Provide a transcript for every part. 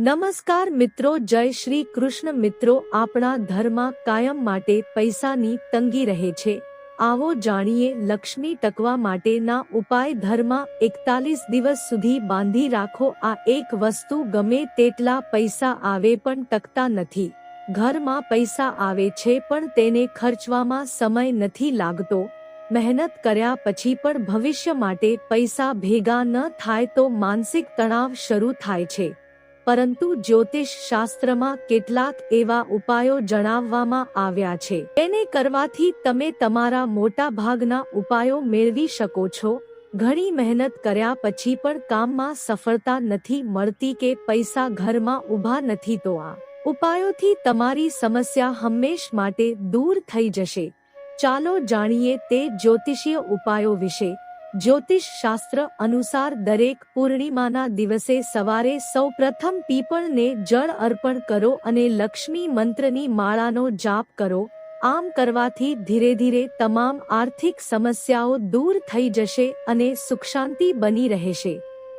નમસ્કાર મિત્રો, જય શ્રી કૃષ્ણ મિત્રો. આપણા ધર્મમાં કાયમ માટે પૈસાની તંગી રહે છે. આવો જાણીએ લક્ષ્મી ટકવા માટેના ઉપાય ધર્મમાં એકતાલીસ દિવસ સુધી બાંધી રાખો. આ એક વસ્તુ ગમે તેટલા પૈસા આવે પણ ટકતા નથી. ઘરમાં પૈસા આવે છે પણ તેને ખર્ચવામાં સમય નથી લાગતો. મહેનત કર્યા પછી પણ ભવિષ્ય માટે પૈસા ભેગા ન થાય તો માનસિક તણાવ શરૂ થાય છે. પરંતુ જ્યોતિષ શાસ્ત્રમાં કેટલાક એવા ઉપાયો જણાવવામાં આવ્યા છે. તેને કરવાથી તમે તમારા મોટા ભાગના ઉપાયો મેળવી શકો છો. ઘણી મહેનત કર્યા પછી પણ કામમાં સફળતા નથી મળતી કે પૈસા ઘરમાં ઊભા નથી તો આ ઉપાયોથી તમારી સમસ્યા હંમેશ માટે દૂર થઈ જશે. ચાલો જાણીએ તે જ્યોતિષીય ઉપાયો વિશે. જ્યોતિષ શાસ્ત્ર અનુસાર દરેક પૂર્ણિમાના દિવસે સવારે સૌ પ્રથમ પીપળને જળ અર્પણ કરો અને લક્ષ્મી મંત્રની માળાનો જાપ કરો. આમ કરવાથી ધીરે ધીરે તમામ આર્થિક સમસ્યાઓ દૂર થઈ જશે અને સુખ શાંતિ બની રહેશે.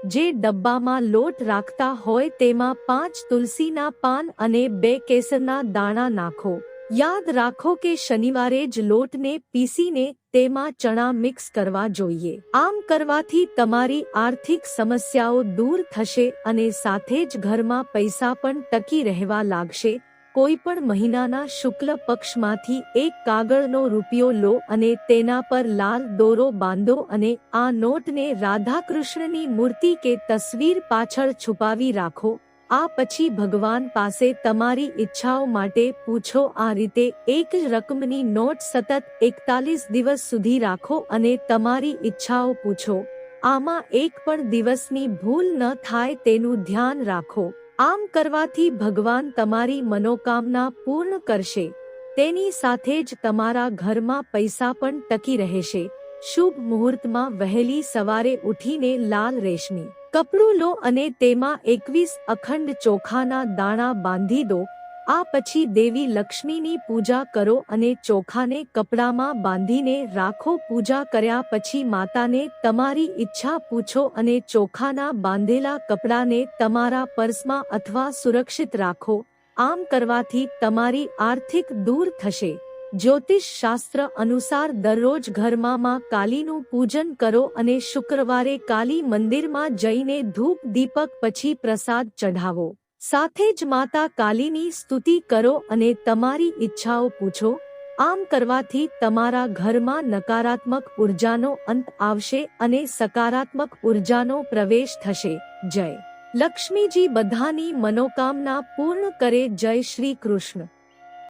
જે ડબ્બામાં લોટ રાખતા હોય તેમાં પાંચ તુલસીના પાન અને બે કેસરના દાણા નાખો. યાદ રાખો કે શનિવારે જ લોટને પીસીને તેમાં ચણા મિક્સ કરવા જોઈએ. આમ કરવાથી તમારી આર્થિક સમસ્યાઓ દૂર થશે અને સાથે જ ઘરમાં પૈસા પણ ટકી રહેવા લાગશે. કોઈ પણ મહિનાના શુક્લ પક્ષમાંથી એક કાગળનો રૂપિયો લો અને તેના પર લાલ દોરો બાંધો અને આ નોટને રાધાકૃષ્ણની મૂર્તિ કે તસવીર પાછળ છુપાવી રાખો. આ પછી ભગવાન પાસે તમારી ઈચ્છાઓ માટે પૂછો, આ રીતે એક જ રકમની નોટ સતત એકતાલીસ દિવસ સુધી રાખો અને તમારી ઈચ્છાઓ પૂછો. આમાં એક પણ દિવસની ભૂલ ન થાય તેનું ધ્યાન રાખો. આમ કરવાથી ભગવાન તમારી મનોકામના પૂર્ણ કરશે. તેની સાથે જ તમારા ઘરમાં પૈસા પણ ટકી રહેશે. શુભ મુહૂર્તમાં વહેલી સવારે ઉઠીને લાલ રેશમી કપડું લો અને તેમાં એકવીસ અખંડ ચોખાના દાણા બાંધી દો. આ પછી દેવી લક્ષ્મીની પૂજા કરો અને ચોખાને કપડામાં બાંધીને રાખો. પૂજા કર્યા પછી માતાને તમારી ઈચ્છા પૂછો અને ચોખાના બાંધેલા કપડાને તમારા પર્સમાં અથવા સુરક્ષિત રાખો. આમ કરવાથી તમારી આર્થિક દૂર થશે. જ્યોતિષ શાસ્ત્ર અનુસાર દરરોજ ઘરમાં કાલીનું પૂજન કરો અને શુક્રવારે કાલી મંદિરમાં જઈને ધૂપ દીપક પછી પ્રસાદ ચઢાવો. સાથે જ માતા કાલીની સ્તુતિ કરો અને તમારી ઈચ્છાઓ પૂછો. આમ કરવાથી તમારા ઘરમાં નકારાત્મક ઉર્જાનો અંત આવશે અને સકારાત્મક ઉર્જાનો પ્રવેશ થશે. જય. લક્ષ્મીજી બધાની મનોકામના પૂર્ણ કરે જય શ્રી કૃષ્ણ.